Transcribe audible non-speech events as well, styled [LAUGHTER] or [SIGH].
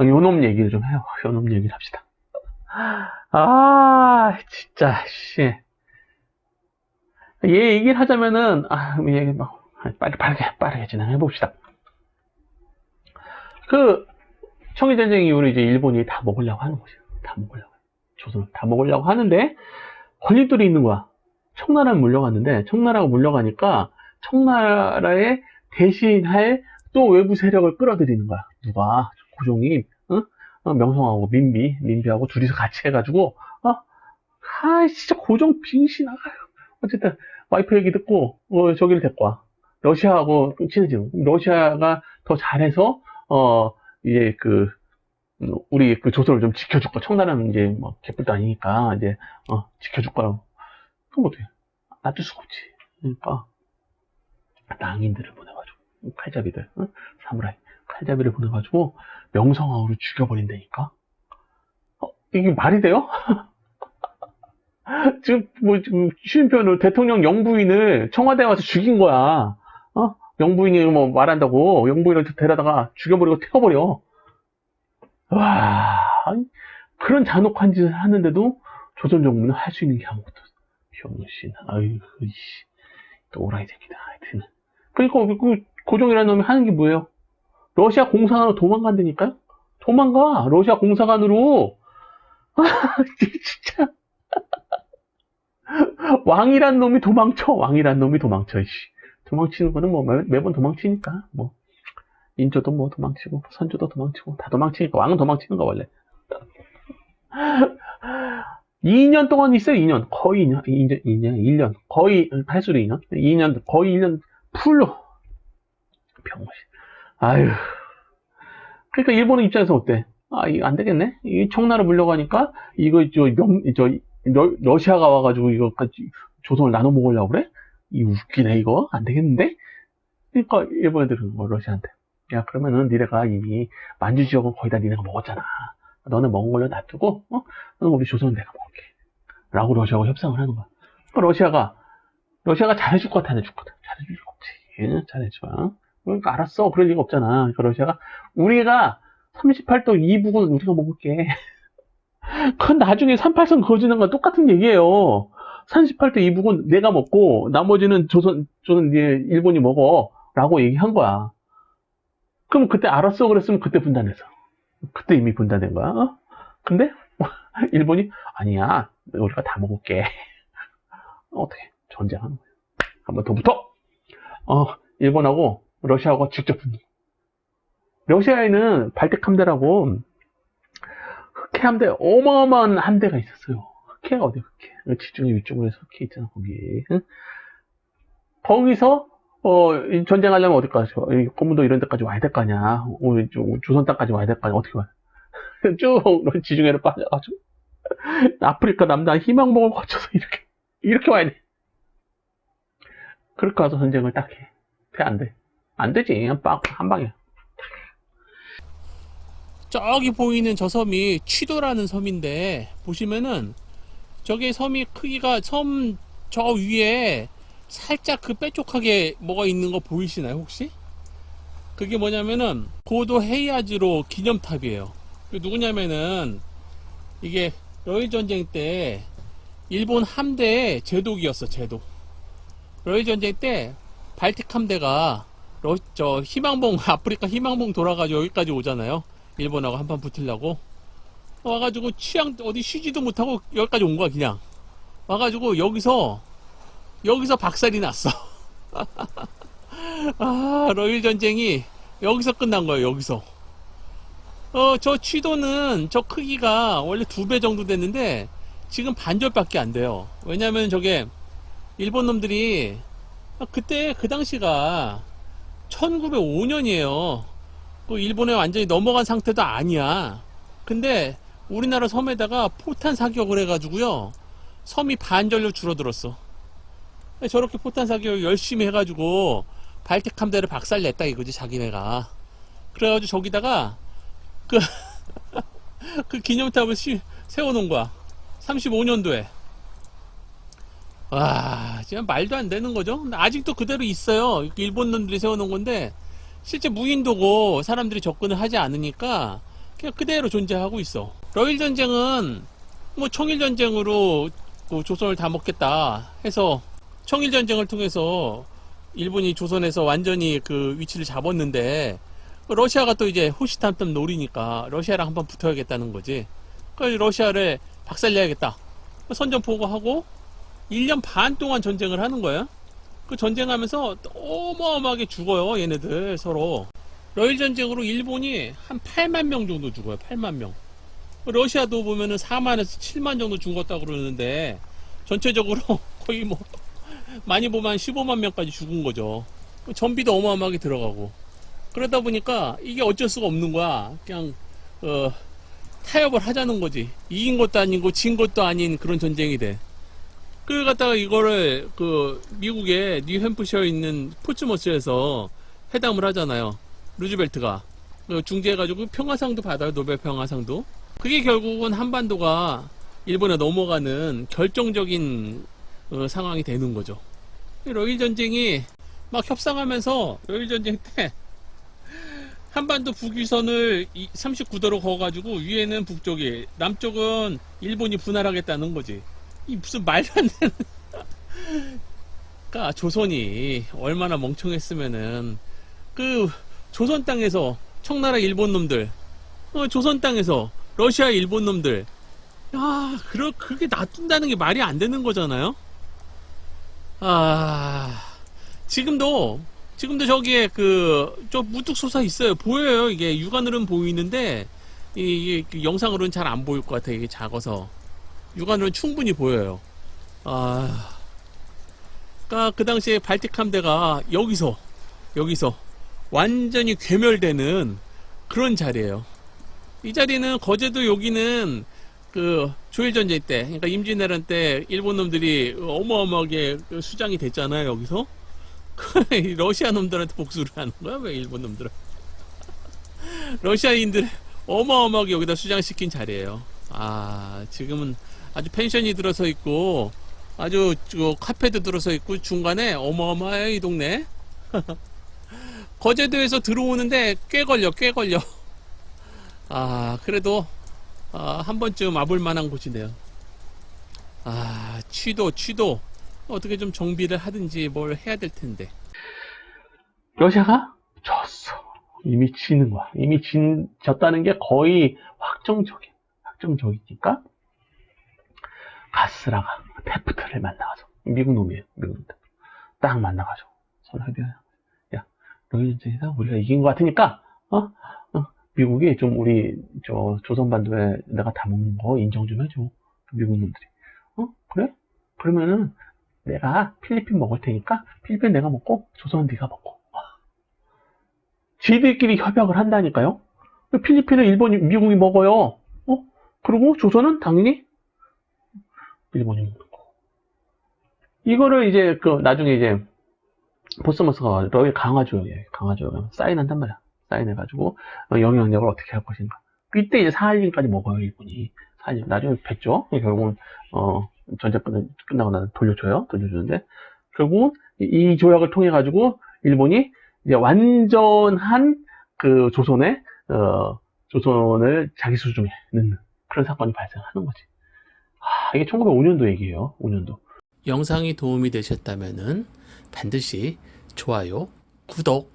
요놈 얘기를 좀 해요. [LAUGHS] 요놈 얘기를 합시다. 아, 진짜, 씨. 얘 얘기를 하자면은, 아, 얘기 막, 빨리, 빠르게, 빠르게 진행해 봅시다. 그, 청일전쟁 이후로 이제 일본이 다 먹으려고 하는 거죠. 다 먹으려고. 조선을 다 먹으려고 하는데, 권리들이 있는 거야. 청나라에 물려갔는데, 청나라가 물려가니까, 청나라에 대신할 또 외부 세력을 끌어들이는 거야. 누가? 고종이, 응? 어, 명성하고 민비, 민비하고 둘이서 같이 해가지고, 어? 아, 진짜 고종 빙신 나가요. 어쨌든, 와이프 얘기 듣고, 어, 저기를 데리고 와. 러시아하고 친해지고, 러시아가 더 잘해서, 어, 이제 그, 음, 우리 그 조선을 좀 지켜줄 거. 청나라는 이제 뭐, 개뿔도 아니니까, 이제, 어, 지켜줄 거라고. 그럼 어떻게, 놔둘 수가 없지. 그러니까, 낭인들을 보내가지고, 칼잡이들, 응? 사무라이, 칼잡이를 보내가지고, 명성황후를 죽여버린다니까? 어, 이게 말이 돼요? [LAUGHS] 지금, 뭐, 지금, 쉬운 표현으로 대통령 영부인을 청와대에 와서 죽인 거야. 어? 영부인이 뭐 말한다고, 영부인을 데려다가 죽여버리고 태워버려. 와, 그런 잔혹한 짓을 하는데도 조선 정부는 할 수 있는 게 아무것도 없어. 병신, 아유, 이씨. 또 오라이 새끼다, 하여튼. 그러니까, 그, 고종이라는 놈이 하는 게 뭐예요? 러시아 공사관으로 도망간다니까요? 도망가! 러시아 공사관으로! 아, [LAUGHS] 진짜. [LAUGHS] 왕이란 놈이 도망쳐! 왕이란 놈이 도망쳐, 씨. 도망치는 거는 뭐 매, 매번 도망치니까, 뭐. 인조도 뭐 도망치고, 선조도 도망치고, 다 도망치니까, 왕은 도망치는 거, 원래. [LAUGHS] 2년 동안 있어요, 2년. 거의 2년, 2년, 2년, 1년. 거의, 할수로 2년? 2년, 거의 1년 풀로. 병신. 아유. 그러니까 일본의 입장에서 어때? 아, 이거 안 되겠네? 이 청나라 물려가니까, 이거, 저, 영, 저, 러, 러시아가 와가지고 이거까지 조선을 나눠 먹으려고 그래? 이 웃기네, 이거? 안 되겠는데? 그러니까 일본 애들은 뭐, 러시아한테. 야, 그러면은 니네가 이미 만주 지역은 거의 다 니네가 먹었잖아. 너는 먹은 걸로 놔두고, 어? 너는 우리 조선은 내가 먹을게. 라고 러시아하고 협상을 하는 거야. 그러니까 러시아가, 러시아가 잘해줄 것 같아, 안 해줄 것 같아? 잘해줄 것 같지. 예, 잘해줘. 그러니까 알았어. 그럴 리가 없잖아. 그러니까 러시아가, 우리가 38도 이북은 우리가 먹을게. [LAUGHS] 그건 나중에 38선 그어지는 건 똑같은 얘기예요. 38도 이북은 내가 먹고, 나머지는 조선, 조선, 이제 일본이 먹어. 라고 얘기한 거야. 그럼 그때 알았어 그랬으면 그때 분단했어. 그때 이미 분단된 거야. 어? 근데 [LAUGHS] 일본이 아니야 우리가 다 먹을게. [LAUGHS] 어떻게 전쟁하는 거야. 한번 더 붙어. 어 일본하고 러시아하고 직접. 러시아에는 발틱 함대라고 흑해 함대 어마어마한 함대가 있었어요. 흑해가 어디 흑해? 지중해 위쪽으로 해서 흑해 있잖아 거기. 응? 거기서 어, 이 전쟁하려면 어디까지, 이 고문도 이런 데까지 와야 될 거 아니야. 조선 땅까지 와야 될 거 아니야. 어떻게 와? [LAUGHS] 쭉 지중해를 빠져가지고 [LAUGHS] 아프리카 남단 희망봉을 거쳐서 이렇게 이렇게 와야 돼. 그렇게 와서 전쟁을 딱 해. 돼, 안 돼? 안 되지. 한 방, 한 방에. 저기 보이는 저 섬이 취도라는 섬인데 보시면은 저게 섬이 크기가 섬 저 위에 살짝 그 빼쪽하게 뭐가 있는 거 보이시나요 혹시? 그게 뭐냐면은 고도 헤이아즈로 기념탑이에요. 그 누구냐면은 이게 러일 전쟁 때 일본 함대의 제독이었어 제독. 러일 전쟁 때 발틱 함대가 러, 저 희망봉 [LAUGHS] 아프리카 희망봉 돌아가지고 여기까지 오잖아요. 일본하고 한판 붙으려고. 와가지고 취향 어디 쉬지도 못하고 여기까지 온 거야 그냥. 와가지고 여기서 여기서 박살이 났어. [LAUGHS] 아 러일 전쟁이 여기서 끝난 거예요 여기서. 어 저 취도는 저 크기가 원래 두 배 정도 됐는데 지금 반절밖에 안 돼요. 왜냐면 저게 일본 놈들이 아, 그때 그 당시가 1905년이에요 그 일본에 완전히 넘어간 상태도 아니야. 근데 우리나라 섬에다가 포탄 사격을 해가지고요. 섬이 반절로 줄어들었어. 저렇게 포탄 사격을 열심히 해가지고 발틱 함대를 박살냈다 이거지 자기네가. 그래가지고 저기다가 그, [LAUGHS] 그 기념탑을 시- 세워놓은 거야. 35년도에. 와, 진짜 말도 안 되는 거죠. 아직도 그대로 있어요. 일본 놈들이 세워놓은 건데 실제 무인도고 사람들이 접근을 하지 않으니까 그냥 그대로 존재하고 있어. 러일 전쟁은 뭐 청일 전쟁으로 그 조선을 다 먹겠다 해서 청일 전쟁을 통해서 일본이 조선에서 완전히 그 위치를 잡았는데 러시아가 또 이제 호시탐탐 노리니까 러시아랑 한번 붙어야겠다는 거지. 그래서 러시아를 박살내야겠다. 선전 보고하고 1년 반 동안 전쟁을 하는 거예요. 그 전쟁하면서 어마어마하게 죽어요, 얘네들 서로. 러일 전쟁으로 일본이 한 8만 명 정도 죽어요, 8만 명. 러시아도 보면은 4만에서 7만 정도 죽었다고 그러는데 전체적으로 [LAUGHS] 거의 뭐 많이 보면 한 15만 명까지 죽은 거죠. 전비도 어마어마하게 들어가고. 그러다 보니까 이게 어쩔 수가 없는 거야. 그냥 어, 타협을 하자는 거지. 이긴 것도 아니고 진 것도 아닌 그런 전쟁이 돼. 그걸 갖다가 이거를 그 미국의 뉴햄프셔에 있는 포츠머스에서 회담을 하잖아요. 루즈벨트가 그 중재해가지고 평화상도 받아요. 노벨 평화상도. 그게 결국은 한반도가 일본에 넘어가는 결정적인 어, 상황이 되는 거죠. 러일 전쟁이 막 협상하면서 러일 전쟁 때 [LAUGHS] 한반도 북위선을 39도로 그어가지고 위에는 북쪽이 남쪽은 일본이 분할하겠다는 거지. 이 무슨 말도 안 되는. 그러니까 조선이 얼마나 멍청했으면은 그 조선 땅에서 청나라 일본 놈들, 어, 조선 땅에서 러시아 일본 놈들, 야, 그러 그게 놔둔다는 게 말이 안 되는 거잖아요. 아, 지금도 지금도 저기에 그 저 무뚝 솟아 있어요. 보여요. 이게 육안으로는 보이는데 이게 그 영상으로는 잘 안 보일 것 같아. 이게 작아서 육안으로는 충분히 보여요. 아, 그러니까 그 당시에 발틱 함대가 여기서 여기서 완전히 괴멸되는 그런 자리예요. 이 자리는 거제도 여기는 그 조일 전쟁 때, 그러니까 임진왜란 때 일본 놈들이 어마어마하게 그 수장이 됐잖아요. 여기서 [LAUGHS] 러시아 놈들한테 복수를 하는 거야? 왜 일본 놈들은? [LAUGHS] 러시아인들 어마어마하게 여기다 수장시킨 자리예요. 아 지금은 아주 펜션이 들어서 있고 아주 저 카페도 들어서 있고 중간에 어마어마해 이 동네. [LAUGHS] 거제도에서 들어오는데 꽤 걸려, 꽤 걸려. 아, 그래도, 아, 한 번쯤 와볼 만한 곳이네요. 아, 취도, 취도. 어떻게 좀 정비를 하든지 뭘 해야 될 텐데. 러시아가 졌어. 이미 지는 거야. 이미 진, 졌다는 게 거의 확정적인, 확정적이니까 가스라가 테프트를 만나가지고 미국 놈이에요. 미국 놈들. 딱 만나가지고 선하비야. 야, 러일 전쟁에서 우리가 이긴 것 같으니까 어? 어, 미국이 좀 우리 저 조선반도에 내가 다 먹는 거 인정 좀 해줘. 미국 놈들이. 어? 그래? 그러면은 내가 필리핀 먹을 테니까 필리핀 내가 먹고 조선은 네가 먹고. 지들끼리 협약을 한다니까요. 필리핀은 일본이 미국이 먹어요. 어? 그리고 조선은 당연히 일본이 거. 이거를 이제 그 나중에 이제 보스머스가 러일 강화조약에 강화조약 사인한단 말이야. 사인해가지고 어, 영향력을 어떻게 할 것인가. 이때 이제 사할린까지 먹어요 일본이. 사할린 나중에 뱉죠. 결국은 어 전쟁 끝- 끝나고 나서 돌려줘요. 돌려주는데 결국은 이, 이 조약을 통해 가지고 일본이 이제 완전한 그 조선의 어 조선을 자기 수중에 넣는 그런 사건이 발생하는 거지. 아, 이게 1905년도 얘기예요. 5년도. 영상이 도움이 되셨다면 반드시 좋아요, 구독,